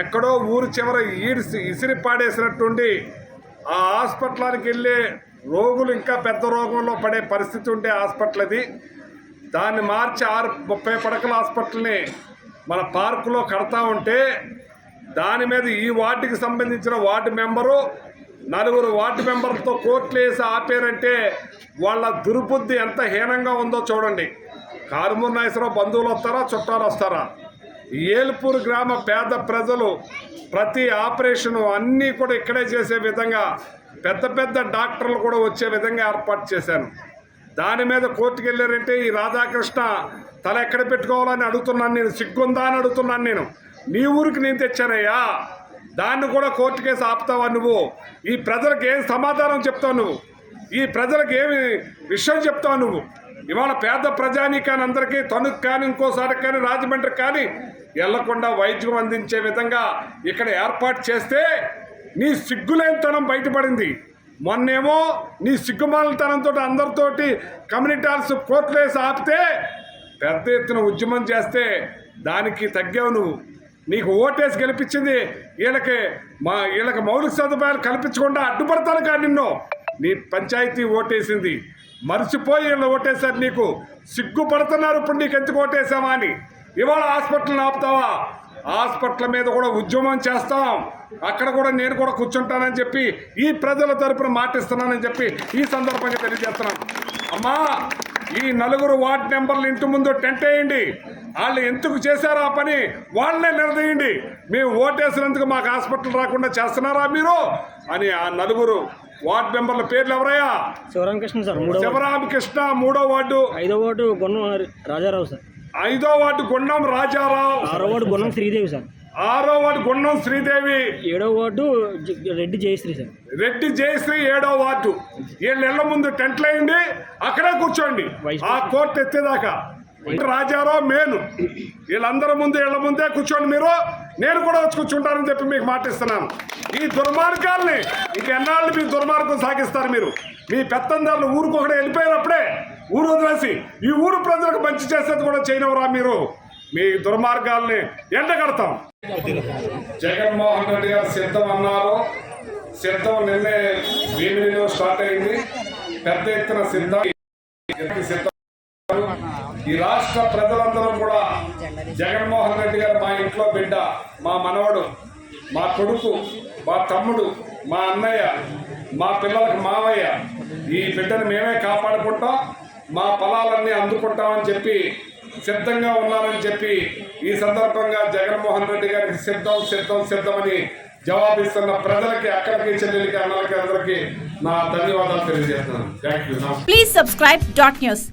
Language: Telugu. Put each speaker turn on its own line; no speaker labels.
ఎక్కడో ఊరు చివర ఈడ్చి ఇసిరి పాడేసినట్టుండి ఆ హాస్పిటల్కి వెళ్ళే రోగులు ఇంకా పెద్ద రోగంలో పడే పరిస్థితి ఉండే హాస్పిటల్ అది. దాన్ని మార్చి ఆరు ముప్పై పడకల హాస్పిటల్ని మన పార్కులో కడతా ఉంటే దాని మీద ఈ వార్డుకి సంబంధించిన వార్డు మెంబరు నలుగురు వార్డు మెంబర్లతో కోర్టులు వేసి ఆపారంటే వాళ్ళ దుర్బుద్ధి ఎంత హీనంగా ఉందో చూడండి. కారుమూరు నాగేశ్వరరావు బంధువులు వస్తారా చుట్టాలు వస్తారా? ఏల్పూర్ గ్రామ పేద ప్రజలు ప్రతి ఆపరేషను అన్నీ కూడా ఇక్కడే చేసే విధంగా పెద్ద పెద్ద డాక్టర్లు కూడా వచ్చే విధంగా ఏర్పాటు చేశాను. దాని మీద కోర్టుకు వెళ్ళారంటే ఈ రాధాకృష్ణ తల ఎక్కడ పెట్టుకోవాలని అడుగుతున్నాను నేను సిగ్గుందా అని అడుగుతున్నాను నేను. నీ ఊరికి నేను తెచ్చానయ్యా. దాన్ని కూడా కోర్టు కేసు ఆపుతావా నువ్వు? ఈ ప్రజలకు ఏం సమాధానం చెప్తావు నువ్వు? ఈ ప్రజలకు ఏమి విషయం చెప్తావు నువ్వు? ఇవాళ పేద ప్రజానీకాన్ని అందరికీ తణుకు కానీ ఇంకోసారి కానీ రాజమండ్రి కానీ వెళ్ళకుండా వైద్యం అందించే విధంగా ఇక్కడ ఏర్పాటు చేస్తే నీ సిగ్గులేనితనం బయటపడింది. మొన్నేమో నీ సిగ్గుమాలతనంతో అందరితోటి కమ్యూనిటీ హాల్స్ కోర్టులు వేసి ఆపితే పెద్ద ఎత్తున ఉద్యమం చేస్తే దానికి తగ్గావు నువ్వు. నీకు ఓటేసి గెలిపించింది వీళ్ళకి మా వీళ్ళకి మౌలిక సదుపాయాలు కల్పించకుండా అడ్డుపడతాను కానీ నిన్ను. నీ పంచాయతీ ఓటేసింది. మర్చిపోయి వీళ్ళు ఓటేశారు నీకు. సిగ్గుపడుతున్నారు ఇప్పుడు నీకు ఎందుకు ఓటేసావా అని. ఇవాళ హాస్పిటల్ ఆపుతావా? హాస్పిటల్ మీద కూడా ఉద్యమం చేస్తాం. అక్కడ కూడా నేను కూడా కూర్చుంటానని చెప్పి ఈ ప్రజల తరపున మాటిస్తున్నానని చెప్పి ఈ సందర్భంగా తెలియజేస్తున్నాను. అమ్మా ఈ నలుగురు వార్డ్ నెంబర్లు ఇంటి ముందు టెంట్ వేయండి. వాళ్ళు ఎందుకు చేశారో ఆ పని? వాళ్ళనే నిర్ణయండి మేము ఓటేసినందుకు మాకు హాస్పిటల్ రాకుండా చేస్తున్నారా మీరు? అని ఆ నలుగురు వార్డ్ మెంబర్ల పేర్లు ఎవరయ్యా?
శివరామకృష్ణ సార్.
శివరామకృష్ణ మూడో వార్డు.
ఐదో వార్డు గుణం రాజారావు సార్.
ఐదో వార్డు గుండం రాజారావు.
ఆరో వార్డు గుణం శ్రీదేవి సార్.
ఆరో వార్డు గుండం శ్రీదేవి.
ఏడో వార్డు రెడ్డి జయశ్రీ సార్.
రెడ్డి జయశ్రీ ఏడో వార్డు. వీళ్ళ ఇళ్ళ ముందు టెంట్లు వేయండి అక్కడే కూర్చోండి. ఆ కోర్టు ఎత్తేదాకా. రాజారావు మేను వీళ్ళందరి ముందు ఇళ్ళ ముందే కూర్చోండి మీరు. నేను కూడా వచ్చి కూర్చుంటానని చెప్పి మీకు మాటిస్తున్నాను ఈ దుర్మార్గాల్ని ఇంక ఎన్నాళ్ళు మీ దుర్మార్గం సాగిస్తారు మీరు. మీ పెత్తందారులు ఊరికి ఒకటే వెళ్ళిపోయినప్పుడే ఊరు వదిలేసి ఈ ఊరు ప్రజలకు మంచి చేసేది కూడా చేయనవరా మీరు? మీ దుర్మార్గాల్ని ఎండగడతాం. జగన్మోహన్ రెడ్డి గారు సిద్ధం అన్నారు. సిద్ధం నిన్నే భీమిలిలో స్టార్ట్ అయింది. పెద్ద ఎత్తున సిద్ధం. సిద్ధం ఈ రాష్ట్ర ప్రజలందరూ కూడా జగన్మోహన్ రెడ్డి గారు మా ఇంట్లో బిడ్డ మా మనవడు మా కొడుకు మా తమ్ముడు మా అన్నయ్య మా పిల్లలకు మావయ్య ఈ బిడ్డను మేమే కాపాడుకుంటాం. మా పొలాలన్నీ అందుకుంటామని చెప్పి సిద్ధంగా ఉన్నారని చెప్పి ఈ సందర్భంగా జగన్మోహన్ రెడ్డి గారికి సిద్ధం సిద్ధం సిద్ధమని జవాబిస్తున్న ప్రజలకి అక్కడికి చెల్లెలకి అన్నలకి అందరికీ నా ధన్యవాదాలు తెలియజేస్తున్నాను. Thank you
please subscribe dot news